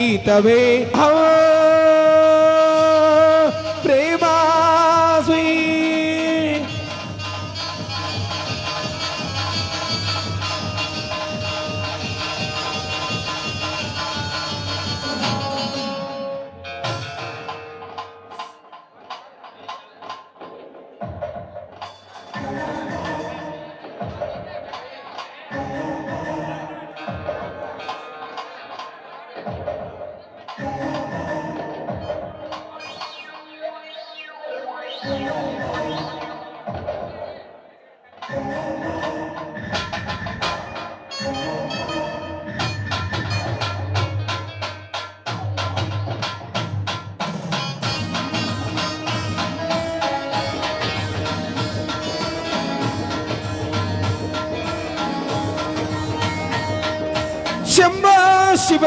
ಗೀತವೇ ಹೋ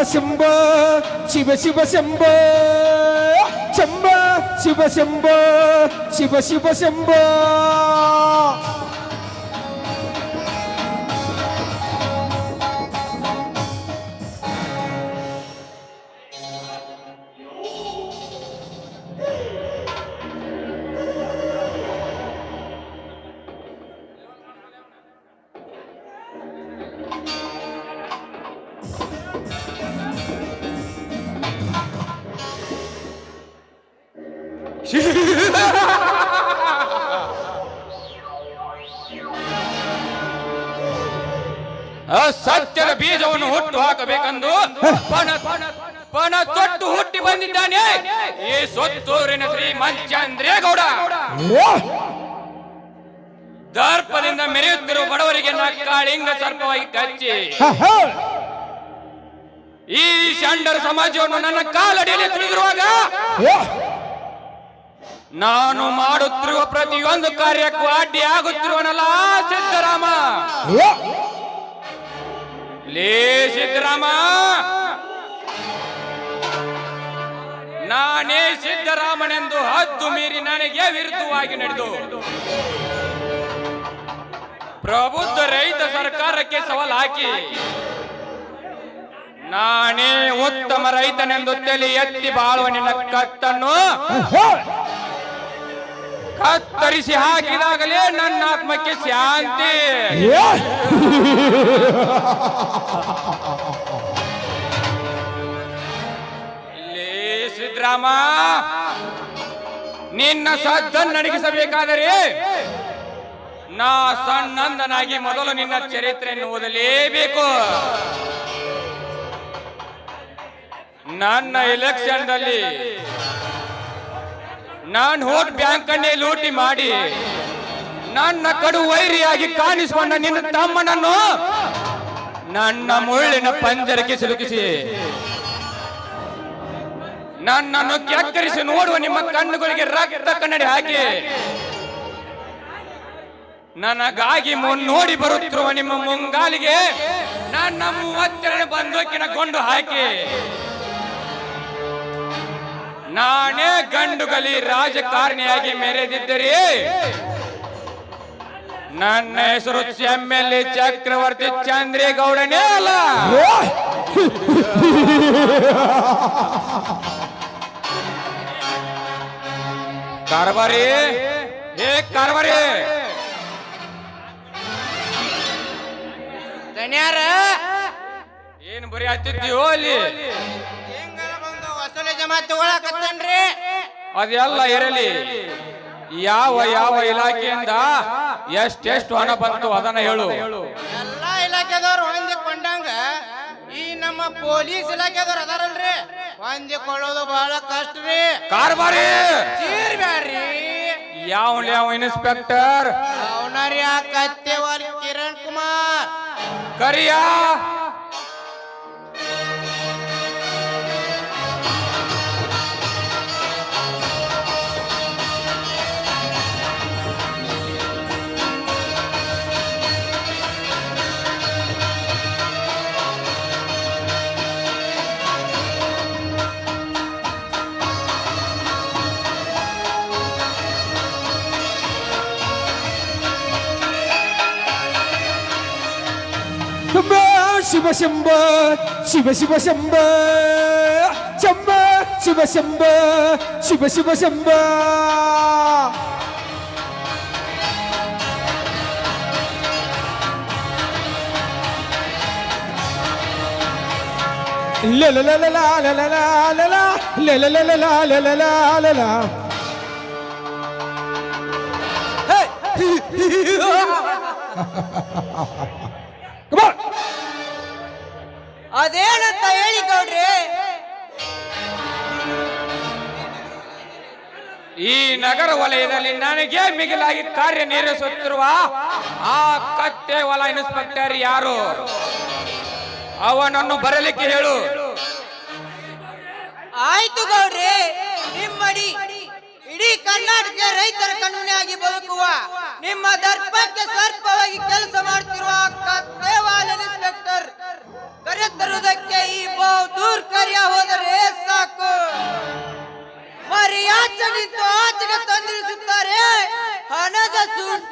శంభో శివ శివ శంభో శంభ శివ శంభో శివ శివ శంభో ಸತ್ಯದ ಬೀಜವನ್ನು ಹುಟ್ಟು ಹಾಕಬೇಕೆಂದು ಪಣ ತೊಟ್ಟು ಹುಟ್ಟಿ ಬಂದಿದ್ದಾನೆ. ಈ ಸೊತ್ತೂರಿನ ಶ್ರೀ ಮಂಚಂದ್ರೇಗೌಡ. ದರ್ಪದಿಂದ ಮೆರೆಯುತ್ತಿರುವ ಬಡವರಿಗೆ ನಕ್ಕಾಳಿಂಗ ಸರ್ಪವಾಗಿ ಕಚ್ಚಿ. ಈ ಷಂಡರ ಸಮಾಜವನ್ನು ನನ್ನ ಕಾಲಡಿಯಲ್ಲಿ ತಿಳಿದಿರುವಾಗ ನಾನು ಮಾಡುತ್ತಿರುವ ಪ್ರತಿಯೊಂದು ಕಾರ್ಯಕ್ಕೂ ಅಡ್ಡಿ ಆಗುತ್ತಿರುವನಲ್ಲ ಸಿದ್ದರಾಮ. ಲೇ ಸಿದ್ದರಾಮ! ನಾನೇ ಸಿದ್ದರಾಮನೆಂದು ಹದ್ದು ಮೀರಿ ನನಗೆ ವಿರುದ್ಧವಾಗಿ ನಡೆದು. ಪ್ರಬುದ್ಧ ರೈತ ಸರ್ಕಾರಕ್ಕೆ ಸವಾಲು ಹಾಕಿ. ನಾನೇ ಉತ್ತಮ ರೈತನೆಂದು ತಲೆ ಎತ್ತಿ ಬಾಳುವ ನಿನ್ನ ಕತ್ತನ್ನು. ಕತ್ತರಿಸಿ ಹಾಕಿದಾಗಲೇ ನನ್ನ ಆತ್ಮಕ್ಕೆ ಶಾಂತಿ. ಸಿದ್ದರಾಮ, ನಿನ್ನ ಸದ್ದನ್ನು ನಡಗಿಸಬೇಕಾದರೆ ನಾ ಸಣ್ಣಂದನಾಗಿ ಮೊದಲು ನಿನ್ನ ಚರಿತ್ರೆಯನ್ನು ಓದಲೇಬೇಕು. ನನ್ನ ಎಲೆಕ್ಷನ್ದಲ್ಲಿ ನಾನು ಬ್ಯಾಂಕ್ ಅನ್ನೇ ಲೂಟಿ ಮಾಡಿ. ನನ್ನ ಕಡು ವೈರಿಯಾಗಿ ಕಾಣಿಸಿಕೊಂಡ ನಿನ್ನ ತಮ್ಮನನ್ನು ನನ್ನ ಮುಳ್ಳಿನ ಪಂಜರಕ್ಕೆ ಸಿಲುಕಿಸಿ. ನನ್ನನ್ನು ಕೆಕ್ಕರಿಸಿ ನೋಡುವ ನಿಮ್ಮ ಕಣ್ಣುಗಳಿಗೆ ರಕ್ತ ಕನ್ನಡಿ ಹಾಕಿ. ನನಗಾಗಿ ಮುನ್ನೋಡಿ ಬರುತ್ತಿರುವ ನಿಮ್ಮ ಮುಂಗಾಲಿಗೆ ನನ್ನ ಮೂವತ್ತೆರಡು ಬಂದೂಕಿನ ಕೊಂಡು ಹಾಕಿ. ನಾನೇ ಗಂಡುಗಲಿ ರಾಜಕಾರಣಿಯಾಗಿ ಮೆರೆದಿದ್ದರೆ. ನನ್ನ ಹೆಸರು ಎಂ ಎಲ್ ಎ ಚಕ್ರವರ್ತಿ ಚಂದ್ರೇಗೌಡನೇ ಅಲ್ಲ. ಕಾರ್ಬಾರಿ ಏ ಕಾರ್ಬಾರಿ. ದಣ್ಯಾರ ಏನ್ ಬರೀ ಹತ್ತಿದ್ದೀವೋ ಅಲ್ಲಿ? ಜಮಾ ಅದೆಲ್ಲ ಇರಲಿ. ಯಾವ ಯಾವ ಇಲಾಖೆಯಿಂದ ಎಷ್ಟೆಷ್ಟು ಹಣ ಬಂತು ಅದನ್ನ ಹೇಳು. ಎಲ್ಲಾ ಇಲಾಖೆದವ್ರು ಹೊಂದಿಕೊಂಡಂಗ ಈ ನಮ್ಮ ಪೊಲೀಸ್ ಇಲಾಖೆದವ್ರು ಅದಾರಲ್ರಿ. ಹೊಂದಿಕೊಳ್ಳೋದು ಬಹಳ ಕಷ್ಟ ರೀ. ಕಾರ್ಬಾರಿ! ಚೀರ್ ಬ್ಯಾಡ್ರಿ. ಯಾವ ಯಾವ ಇನ್ಸ್ಪೆಕ್ಟರ್? ಅವನರಿ ಆ ಕತ್ತೆವಾಲ್ ಕಿರಣ್ ಕುಮಾರ್? ಕರಿಯ! Shiva Shiva Shiva Shiva Shiva Shiva Shiva Shiva Shiva la la la la la la la la la la la la la la la la la Hey! Come on! ಅದೇನಂತ ಹೇಳಿ ಗೌಡ್ರಿ? ಈ ನಗರ ವಲಯದಲ್ಲಿ ನನಗೆ ಮಿಗಿಲಾಗಿ ಕಾರ್ಯನಿರ್ವಹಿಸುತ್ತಿರುವ ಆ ಕಟ್ಟೆ ವಲ ಇನ್ಸ್ಪೆಕ್ಟರ್ ಯಾರು? ಅವನನ್ನು ಬರಲಿಕ್ಕೆ ಹೇಳು. ಆಯ್ತು ಗೌಡ್ರಿ ನಿಮ್ಮಡಿ ಇಡೀ ಕರ್ನಾಟಕ ರೈತರ ಕಣ್ಮನೆಯಾಗಿ ಬದುಕುವ ನಿಮ್ಮ ದರ್ಪಕ್ಕೆ ಸರ್ಪವಾಗಿ ಕೆಲಸ ಮಾಡುತ್ತಿರುವ ಕರೆತರುವುದಕ್ಕೆ ಈ ಬಹು ದೂರ ಕರೆಯ ಹೋದರೆ ಸಾಕು. ಮರಿಯಾಚೆ ನಿಂತು ಆಚೆಗೆ ತಂದಿರಿಸುತ್ತಾರೆ. ಹಣದ ಸೂಟ್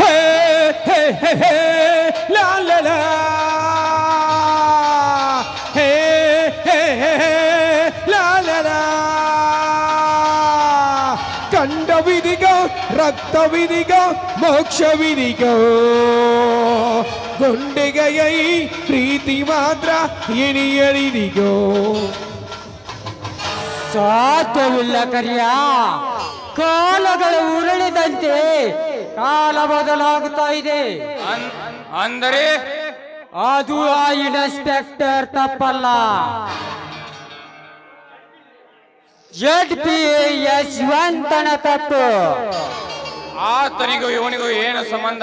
ಹೇ ಹೇ hey, ಕಂಡವಿದಿಗೋ ರಕ್ತವಿದಿಗೋ ಮೋಕ್ಷವಿದಿಗೋ ಗುಂಡಿಗೆಯೈ ಪ್ರೀತಿ ಮಾತ್ರ ಇಣಿಯಳಿದಿಗೋ ಸಾಧ್ಯವಿಲ್ಲ ಕರಿಯ ಕಾಲಗಳು ಉರುಳಿದಂತೆ ಕಾಲ ಬದಲಾಗುತ್ತಾ ಇದೆ. ಅಂದರೆ? ಅದು ಆ ಇನ್ಸ್ಪೆಕ್ಟರ್ ತಪ್ಪಲ್ಲ. ಜಡ್ ಪಿ ಯಶವಂತನ ತಪ್ಪು. ಆತನಿಗೂ ಇವನಿಗೂ ಏನು ಸಂಬಂಧ?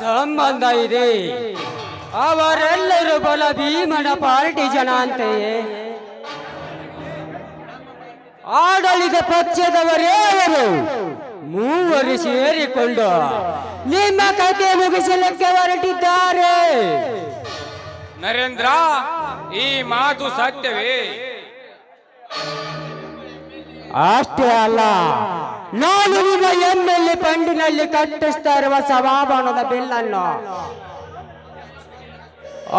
ಸಂಬಂಧ ಇದೆ. ಅವರೆಲ್ಲರೂ ಬಲ ಭೀಮನ ಪಾರ್ಟಿ ಜನ ಅಂತೆಯೇ. ಆಡಳಿತ ಪಕ್ಷದವರೇ ಅವರು ಮೂವರು ಸೇರಿಕೊಂಡು ನಿಮ್ಮ ಕಥೆ ಮುಗಿಸಲಿಕ್ಕೆ ಹೊರಟಿದ್ದಾರೆ. ನರೇಂದ್ರ ಈ ಮಾತು ಸತ್ಯವೇ? ಅಷ್ಟೇ ಅಲ್ಲ. ನಾನು ನಿಮ್ಮ ಎಂ ಎಲ್ ಎ ಫಂಡಿನಲ್ಲಿ ಕಟ್ಟಿಸ್ತಾ ಇರುವ ಸಭಾಭವನದ ಬಿಲ್ಲನ್ನು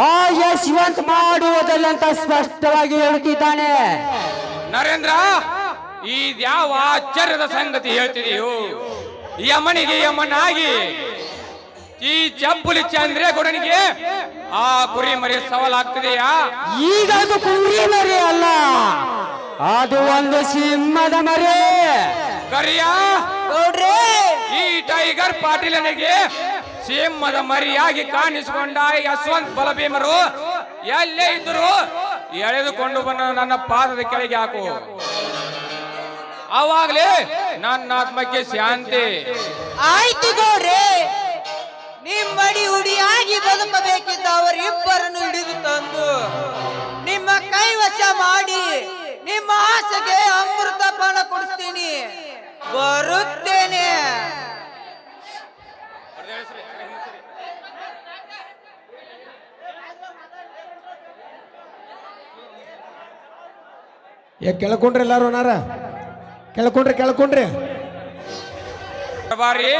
ಆ ಯಶವಂತ್ ಮಾಡುವುದಿಲ್ಲ ಅಂತ ಸ್ಪಷ್ಟವಾಗಿ ಹೇಳ್ತಿದ್ದಾನೆ ನರೇಂದ್ರ ಇದ್ಯಾವ ಆಶ್ಚರ್ಯದ ಸಂಗತಿ ಹೇಳ್ತಿದೆಯೋ? ಯಮನಿಗೆ ಯಮನಾಗಿ ಈ ಚಪ್ಪುಲಿ ಚಂದ್ರೇಗೌಡನಿಗೆ ಆ ಕುರಿ ಮರಿ ಸವಾಲಾಗ್ತಿದೆಯಾ? ಈಗ ಅದು ಕುರಿ ಮರಿ ಅಲ್ಲ. ಅದು ಒಂದು ಸಿಂಹದ ಮರಿ. ಕರಿಯ? ನೋಡ್ರಿ. ಈ ಟೈಗರ್ ಪಾಟೀಲನಿಗೆ ಸಿಂಹದ ಮರಿಯಾಗಿ ಕಾಣಿಸಿಕೊಂಡ ಯಶವಂತ್ ಬಲಭೀಮರು ಎಲ್ಲೇ ಇದ್ದರು? ಎಳೆದುಕೊಂಡು ಬಂದ ನನ್ನ ಪಾದದ ಕೆಳಗೆ ಹಾಕು. ಅವಾಗಲೇ ನನ್ನ ಆತ್ಮಕ್ಕೆ ಶಾಂತಿ. ಆಯ್ತು ಗೌಡ್ರೆ ನಿಮ್ಮಡಿ ಉಡಿಯಾಗಿ ಬದುಕಬೇಕಿದ್ದ ಅವರಿಬ್ಬರನ್ನು ಹಿಡಿದು ತಂದು ನಿಮ್ಮ ಕೈವಶ ಮಾಡಿ ನಿಮ್ಮ ಆಸೆಗೆ ಅಮೃತ ಪಾನ ಕೊಡಿಸ್ತೀನಿ. ಬರುತ್ತೇನೆ. ಏ ಕೆಳ್ಕೊಂಡ್ರಿ ಎಲ್ಲಾರು ಅನಾರ? ಕೆಳ್ಕೊಂಡ್ರಿ ಕೆಳ್ಕೊಂಡ್ರಿ. ಬಾರಿ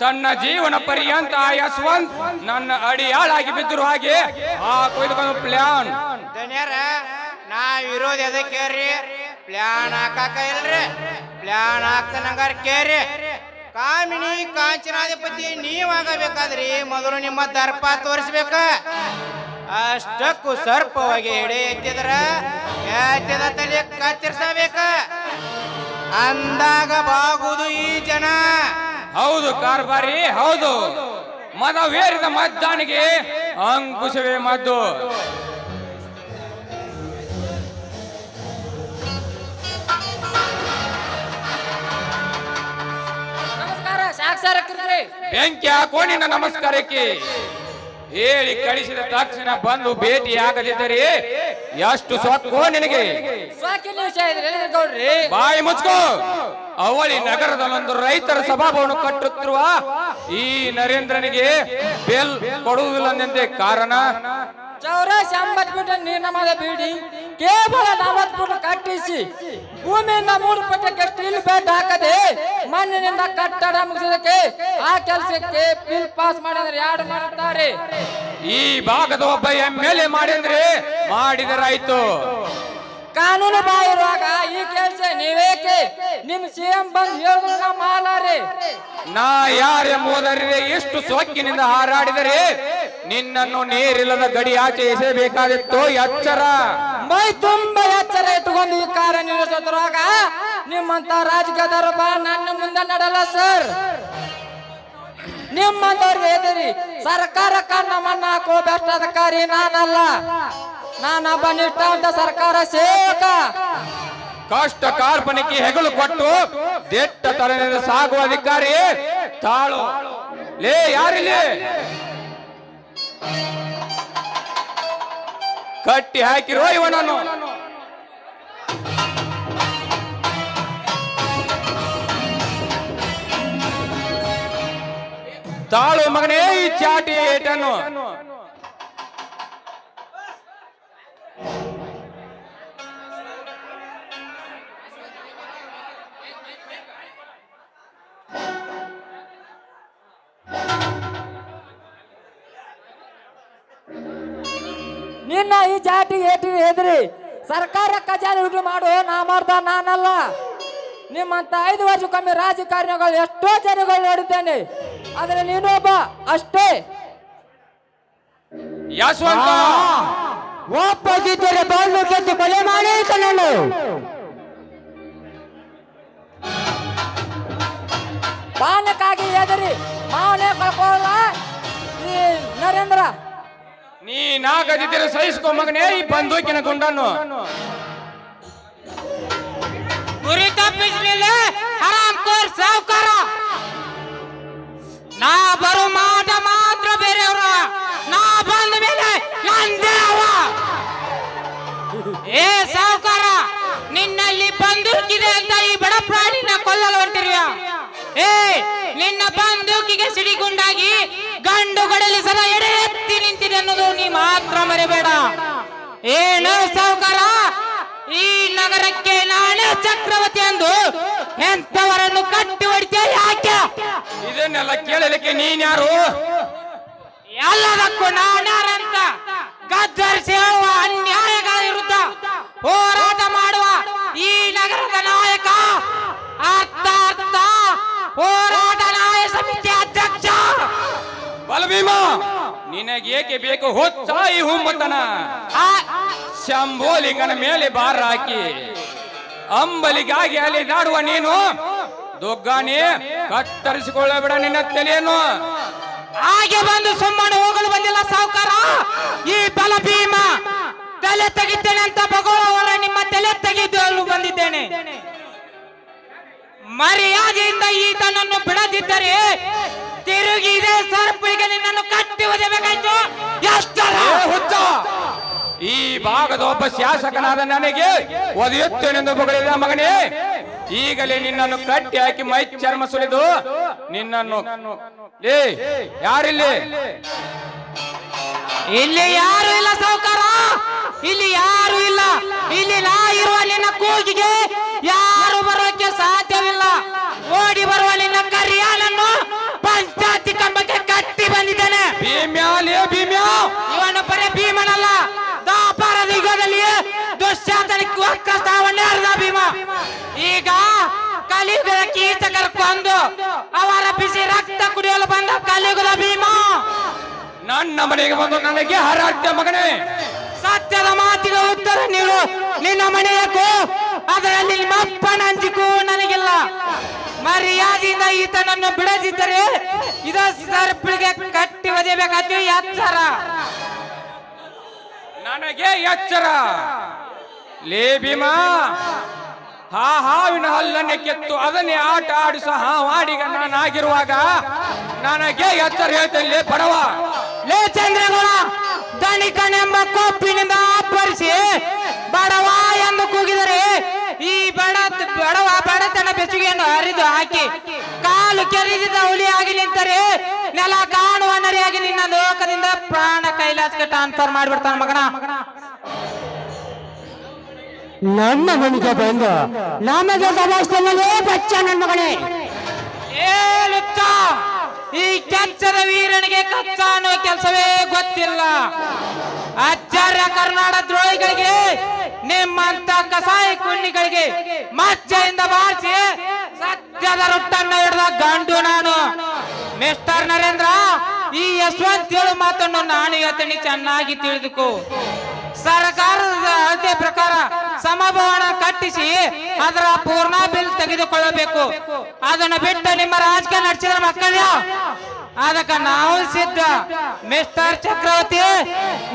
ತನ್ನ ಜೀವನ ಪರ್ಯಂತ ಆ ಯಶವಂತ್ ನನ್ನ ಅಡಿಯಾಳಾಗಿ ಬಿದ್ದರು ಹಾಗೆ ಆ ಕೊಯ್ದುಕೊಂಡು ಪ್ಲಾನ್ ದನಿಯರ ಇರೋದು ಎದಕ್ಕೆ ರೀ? ಪ್ಲಾನ್ ಹಾಕಾಕ ಇಲ್ರಿ? ಪ್ಲಾನ್ ಹಾಕ್ತನಂಗಾರ ಕೇರಿ. ಕಾಮಿನಿ ಕಾಂಚನಾಧಿಪತಿ ನೀವಾಗಬೇಕಾದ್ರಿ ಮೊದಲು ನಿಮ್ಮ ದರ್ಪ ತೋರಿಸ್ಬೇಕ. ಅಷ್ಟಕ್ಕೂ ಸರ್ಪವಾಗಿ ಎಡೆ ಎತ್ತಿದ್ರ, ಎತ್ತಿದ ತಲೆ ಕತ್ತರಿಸಬೇಕ. ಅಂದಾಗ ಬಾಗುದು ಈ ಜನ. ಹೌದು ಕಾರ್ಬಾರಿ, ಹೌದು. ಮದವೇರಿದ ಮದ್ದಾನಿಗೆ ಅಂಕುಶವೇ ಮದ್ದು. ನಮಸ್ಕಾರ ಸಾಕ್ಷಾರ ಬೆಂಕಿ ಹಾಕೋ ನಿನ್ನ ನಮಸ್ಕಾರಕ್ಕೆ ಹೇಳಿ ಕಳಿಸಿದ ತಕ್ಷಣ ಬಂದು ಭೇಟಿ ಆಗದಿದ್ದರೆ ಎಷ್ಟು ಸೊಕ್ಕೋ ನಿನಗೆ. ಗೌಡ್ರಿ? ಬಾಯಿ ಮುಚ್ಕೋ. ಅವಳಿ ನಗರದಲ್ಲೊಂದು ರೈತರ ಸಭಾಭವನ ಕಟ್ಟುತ್ತಿರುವ ಈ ನರೇಂದ್ರನಿಗೆ ಬೆಲ್ ಕೊಡುವುದಿಲ್ಲನೆಂದೇ ಕಾರಣ ಚೌರ ಸಂಬತ್ ಬಿಟ್ಟು ನಿರ್ಣಯದ ಬಿಡಿ. ಕೇವಲ ನಲವತ್ತು ಫುಟ್ ಕಟ್ಟಿಸಿ. ಭೂಮಿಯಿಂದ ಮೂರು ಪಟ್ಟಕ್ಕೆ ಸ್ಟೀಲ್ ಬೆಡ್ ಹಾಕದೆ ಮಣ್ಣಿನಿಂದ ಕಟ್ಟಡ ಮುಗಿಸೋದಕ್ಕೆ ಆ ಕೆಲಸಕ್ಕೆ ಬಿಲ್ ಪಾಸ್ ಮಾಡಿದ್ರೆ ಯಾರು ಮಾಡುತ್ತಾರೆ? ಈ ಭಾಗದ ಒಬ್ಬ ಎಂ ಎಲ್ ಎ ಮಾಡಿದ್ರೆ ಮಾಡಿದರಾಯ್ತು. ಕಾನೂನು ಬಾಯಿರುವಾಗ ಈ ಕೆಲಸ ನೀವೇಕೆ? ನಿಮ್ ಸಿಎಂ ಎಂ ಬಂದು ನಾ ಮಾಲಾರಿ. ನಾ ಯಾರೆಂಬುದರಿಗೆ ಎಷ್ಟು ಸೊಕ್ಕಿನಿಂದ ಹಾರಾಡಿದರೆ ನಿನ್ನನ್ನು ನೀರಿಲ್ಲದ ಗಡಿ ಆಚೆ ಎಸೆಯಬೇಕಾಗಿತ್ತು ಎಚ್ಚರ ಮೈ ತುಂಬಾ ಎಚ್ಚರ ಇಟ್ಟುಕೊಂಡು ಈ ಕಾರ್ಯ ನಿಲ್ಲಿಸೋದ್ರಾಗ ನಿಮ್ಮಂತ ರಾಜಕೀಯದವರು ಬಾ ನನ್ನ ಮುಂದೆ ನಡಲ್ಲ ಸರ್. ನಿಮ್ಮಂತವ್ರಿಗೆ ಎದಿರಿ ಸರ್ಕಾರ ಕಣ್ಣ ಮಣ್ಣ ಹಾಕೋ ಬೆಸ್ಟ್ ಅಧಿಕಾರಿ ನಾನಲ್ಲ. ನಾನೊಬ್ಬ ನಿಷ್ಠಾವಂತ ಸರ್ಕಾರ ಸೇವಕ. ಕಷ್ಟ ಕಾರ್ಪಣಿಕೆ ಹೆಗಲು ಕೊಟ್ಟು ದಿಟ್ಟ ತಲೆ ಸಾಗುವ ಅಧಿಕಾರಿ ತಾಳು. ಲೇ ಯಾರಿಲ್ಲಿ? ಕಟ್ಟಿ ಹಾಕಿರೋ ಇವನನ್ನು. ತಾಳು ಮಗನೇ ಈ ಚಾಟಿ ಏಟನ್ನು. ನಿನ್ನ ಈ ಜಾತಿ ಏಟಿ ಎದ್ರಿ ಸರ್ಕಾರ ಖಜಾನೆ ಊಟ ಮಾಡು ನಾ ಮಾಡ್ದ ನಾನಲ್ಲ. ನಿಮ್ಮಂತ ಐದು ವರ್ಷಕ್ಕೊಮ್ಮೆ ರಾಜಕಾರಣಿಗಳು ಎಷ್ಟೋ ಜನಗಳು ನೋಡಿದ್ದೇನೆ. ಆದ್ರೆ ನೀನೊಬ್ಬ ಅಷ್ಟೇ. ಯಶವಂತ! ಒಪ್ಪದಿದ್ದರೆ ಬಾಳು ಕೊಲೆ ಮಾಡಿ ನಾನು. ಬಾಲಕ್ಕಾಗಿ ಎದರಿ ಮಾವನೇ ಕಳ್ಕೊಳ್ಳ ಈ ನರೇಂದ್ರ. ನೀ ನಾಗದಿದ್ದರೆ ಸಹಿಸ್ಕೊ ಮಗನೇ, ಈ ಬಂದೂಕಿನ ಗುಂಡನ್ನು. ಗುರಿ ತಪ್ಪಿಸ್ಲಿಲ್ಲ ಆರಾಮ್ ಕೋರ್ ಸಾವುಕಾರ. ನಾ ಬರೋ ಮಾಟ ಮಾತ್ರ ಬೇರೆಯವ್ರ. ನಾ ಬಂದ ಮೇಲೆ ನಂದೇ ಅವ. ಏ ಸಾವುಕಾರ, ನಿನ್ನಲ್ಲಿ ಬಂದೂಕಿದೆ ಅಂತ ಈ ಬಡ ಪ್ರಾಣಿನ ಕೊಲ್ಲಲು ಹೊರಟಿರುವ ಏ, ನಿನ್ನ ಬಂದೂಕಿಗೆ ಸಿಡಿಗುಂಡಾಗಿ ಗಂಡು ಗಡಲಿ ಸದಾ ಎಡೆ ಎತ್ತಿ ನಿಂತಿದೆ ಅನ್ನೋದು ನೀ ಮಾತ್ರ ಮರಿಬೇಡ. ಏನು ಸಾವುಕಾರ? ಈ ನಗರಕ್ಕೆ ನಾನು ಚಕ್ರವರ್ತಿ ಎಂದು ಎಂತವರನ್ನು ಕಟ್ಟಿ ಹೊಡಿತೀಯ ಯಾಕೆ? ಇದನ್ನೆಲ್ಲ ಕೇಳಲಿಕ್ಕೆ ನೀನ್ ಯಾರು? ಎಲ್ಲದಕ್ಕೂ ನಾನಾರಂತ ಗದ್ದರಿಸಿ ಹೇಳುವ ಅನ್ಯಾಯಗಳ ವಿರುದ್ಧ ಹೋರಾಟ ಮಾಡುವ ಈ ನಗರದ ನಾಯಕ ಅರ್ಥ ಅರ್ಥ ಹೋರಾಟ ನಾಯ ಸಮಿತಿ ಅಧ್ಯಕ್ಷ. ಬಲಭೀಮ! ನಿನಗೇಕೆ ಬೇಕು? ಈ ಹುಮ್ಮತನ ಶಂಭೋಲಿಂಗನ ಮೇಲೆ ಬಾರ ಹಾಕಿ. ಅಂಬಲಿಗಾಗಿ ಅಲ್ಲಿ ನಾಡುವ ನೀನು? ದೊಗ್ಗಾನೆ ಕತ್ತರಿಸಿಕೊಳ್ಳಬೇಡ ನಿನ್ನ ತಲೆಯನ್ನು. ಹಾಗೆ ಬಂದು ಸುಮ್ಮನೆ ಹೋಗಲು ಬಂದಿಲ್ಲ ಸಾವುಕಾರ? ಈ ಬಲ ಭೀಮ ತಲೆ ತೆಗಿತೇನೆ ಅಂತ ಭಗವರ ನಿಮ್ಮ ತಲೆ ತೆಗೆದು ಬಂದಿದ್ದೇನೆ. ಮರ್ಯಾದೆಯಿಂದ ಈತನನ್ನು ಬಿಡದಿದ್ದರೆ ತಿರುಗಿ ಇದೇ ಸರ್ಪಿಗೆ ನಿನ್ನನ್ನು ಕಟ್ಟಿ ಒದಬೇಕಾಯ್ತು ಎಷ್ಟರ? ಹುಚ್ಚ! ಈ ಭಾಗದ ಒಬ್ಬ ಶಾಸಕನಾದ ನನಗೆ ಒದೆಯುತ್ತೇನೆಂದು ಬಗಳಿದ ಮಗನೇ ಈಗಲೇ ನಿನ್ನನ್ನು ಕಟ್ಟಿ ಹಾಕಿ ಮೈ ಚರ್ಮ ಸುಲಿದು ನಿನ್ನನ್ನು ಏ ಯಾರಿಲ್ಲಿ? ಇಲ್ಲಿ ಯಾರು ಇಲ್ಲ ಸಾವುಕಾರ? ಇಲ್ಲಿ ಯಾರು ಇಲ್ಲ? ಇಲ್ಲಿ ನಾ ಇರುವ ನಿನ್ನ ಕೂಗಿಗೆ ಯಾರು ಬರೋಕೆ ಸಾಧ್ಯವಿಲ್ಲ. ಓಡಿ ಬರುವ ನಿನ್ನ ಕೀಚಕರ ಕೊಂದು ಅವರ ಬಿಸಿ ರಕ್ತ ಕುಡಿಯಲು ಬಂದ ಕಲಿಯುಗದ ಭೀಮ. ನನ್ನ ಮನೆಗೆ ಬಂದು ನನಗೆ ಹರಾಟ್ಯ ಮಗನೇ. ಸತ್ಯದ ಮಾತಿಗೆ ಉತ್ತರ ನೀಡು. ನಿನ್ನ ಮನೆಯಕ್ಕೂ ಅದರಲ್ಲಿ ಮಪ್ಪನ ಅಂಜಿಕೂ ನನಗಿಲ್ಲ. ಮರ್ಯಾದೆಯಿಂದ ಈತನನ್ನು ಬಿಡದಿದ್ದರೆ ಇದ ಸರ್ಪಿಗೆ ಕಟ್ಟಿ ಒದೆಬೇಕಾದ್ರೆ ಎಚ್ಚರ. ನನಗೆ ಎಚ್ಚರ. ಲೇ ಭೀಮಾ ಹಾ ಹಾವಿನ ಹಲ್ಲನ್ನೇ ಕೆತ್ತು, ಅದನ್ನೇ ಆಟ ಆಡಿಸ ಹಾವಾಡಿಗ ನಾನಾಗಿರುವಾಗ ನನಗೆ ಎಚ್ಚರ ಹೇಳ್ತೇನೆ ಬಡವ, ಲೇ ಚಂದ್ರಗೌಡ ಧನಿಕನೆಂಬ ಕೊಪ್ಪಿನಿಂದ ಆಪರಿಸಿ ಬಡವ ಎಂದು ಕೂಗಿದರೆ ಈ ಬಡ, ಬಡವ ಬಡತನ ಬೆಸುಗೆಯನ್ನು ಹರಿದು ಹಾಕಿ ಕಾಲು ಕೆರಿದಿದ ಹುಲಿಯಾಗಿ ನಿಂತರೆ ನೆಲ ಕಾಣುವ ನರಿಯಾಗಿ ನಿನ್ನ ಲೋಕದಿಂದ ಪ್ರಾಣ ಕೈಲಾಸಕ್ಕೆ ಟ್ರಾನ್ಸ್ಫರ್ ಮಾಡಿಬಿಡ್ತಾನ ಮಗನ. ನಮ್ಮ ಮನೆಗೆ ಬಂದು. ನಮಗೆ ದಬಾಯಿಸ್ತಲ್ಲೇ ಬಚ್ಚ ನನ್ನ ಮಗಳೇ. ಹೇಳುತ್ತ, ಈ ಕೆಚ್ಚರ ವೀರನಿಗೆ ಕಚ್ಚ ಅನ್ನೋ ಕೆಲಸವೇ ಗೊತ್ತಿಲ್ಲ. ಆಚಾರ್ಯ ಕರ್ನಾಡ ದ್ರೋಹಿಗಳಿಗೆ, ನಿಮ್ಮಂತ ಕಸಾಯ ಕುಣ್ಣಿಗಳಿಗೆ ಮಜ್ಜೆಯಿಂದ ಬಾರಿಸಿ ಸತ್ಯದ ರೊಟ್ಟನ್ನ ಹಿಡಿದ ಗಂಡು ನಾನು. ಮಿಸ್ಟರ್ ನರೇಂದ್ರ ಈ ಯಶವಂತ್ ಹೇಳು ಮಾತನ್ನು ನಾನು ಹೇಳ್ತೇನೆ, ಚೆನ್ನಾಗಿ ತಿಳಿದುಕೋ. ಸರ್ಕಾರದ ಅಳತೆ ಪ್ರಕಾರ ಸಮಭವನ ಕಟ್ಟಿಸಿ ಅದರ ಪೂರ್ಣ ಬಿಲ್ ತೆಗೆದುಕೊಳ್ಳಬೇಕು. ಅದನ್ನು ಬಿಟ್ಟು ನಿಮ್ಮ ರಾಜಕೀಯ ನಡೆಸಿದ ಮಕ್ಕಳು ಅದಕ್ಕೆ ನಾವು ಸಿದ್ಧ. ಮಿಸ್ಟರ್ ಚಕ್ರವರ್ತಿ,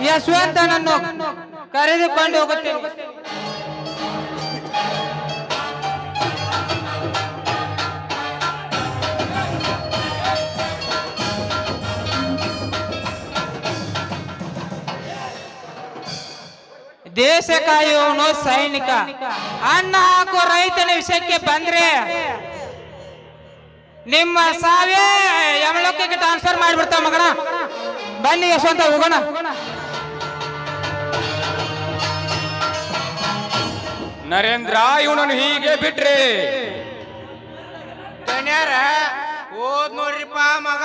ಯಶವಂತನನ್ನು ಕರೆದುಕೊಂಡು ಹೋಗುತ್ತೇವೆ ದೇಶ ಕಾಯುವವನು ಸೈನಿಕ. ಅನ್ನ ಹಾಕೋ ರೈತನ ವಿಷಯಕ್ಕೆ ಬಂದ್ರೆ ನಿಮ್ಮ ಸಾವೇ ಯಮಲೋಕಕ್ಕೆ ಟ್ರಾನ್ಸ್ಫರ್ ಮಾಡಿಬಿಡ್ತಾವ ಮಗಣ ಬನ್ನಿ ಯಶವಂತ ಹೋಗೋಣ. ನರೇಂದ್ರ ಇವನನ್ನು ಹೀಗೆ ಬಿಟ್ರಿ. ದಣ್ಯಾರ ಓದ್ ನೋಡ್ರಿಪ್ಪ ಮಗ.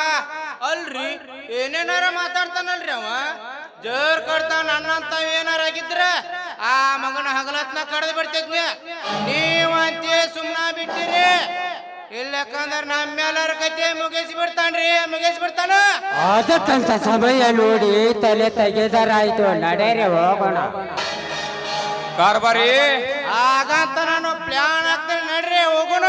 ಅಲ್ರಿ ಏನೇನಾರ ಮಾತಾಡ್ತಾನಲ್ರಿ ಅವ? ಜೋರ್ ಕಡ್ತಾನ ನನ್ನಂತ ಏನಾರ ಆಗಿದ್ರ? ಆ ಮಗನ ಹಗಲತ್ನ ಕಡ್ದು ಬಿಡ್ತಿದ್ವಿ ನೀವಂತ ಸುಮ್ನ ಬಿಟ್ಟಿರಿ. ಇಲ್ಲಕಂದ್ರ ನಮ್ಮೆಲ್ಲರ ಕತೆ ಮುಗಿಸಿ ಬಿಡ್ತಾನ್ರಿ ಮುಗಿಸಿ ಬಿಡ್ತಾನ ಅದಕ್ಕಂತ ಸಮಯ ನೋಡಿ ತಲೆ ತೆಗೆದರಾಯ್ತು. ನಡೆರಿ ಹೋಗೋಣ. ಕಾರ್ಬಾರಿ. ಹಾಗಂತ ನಾನು ಪ್ಲಾನ್ ಹಾಕ್ತೇನೆ. ನಡ್ರಿ ಹೋಗೋಣ.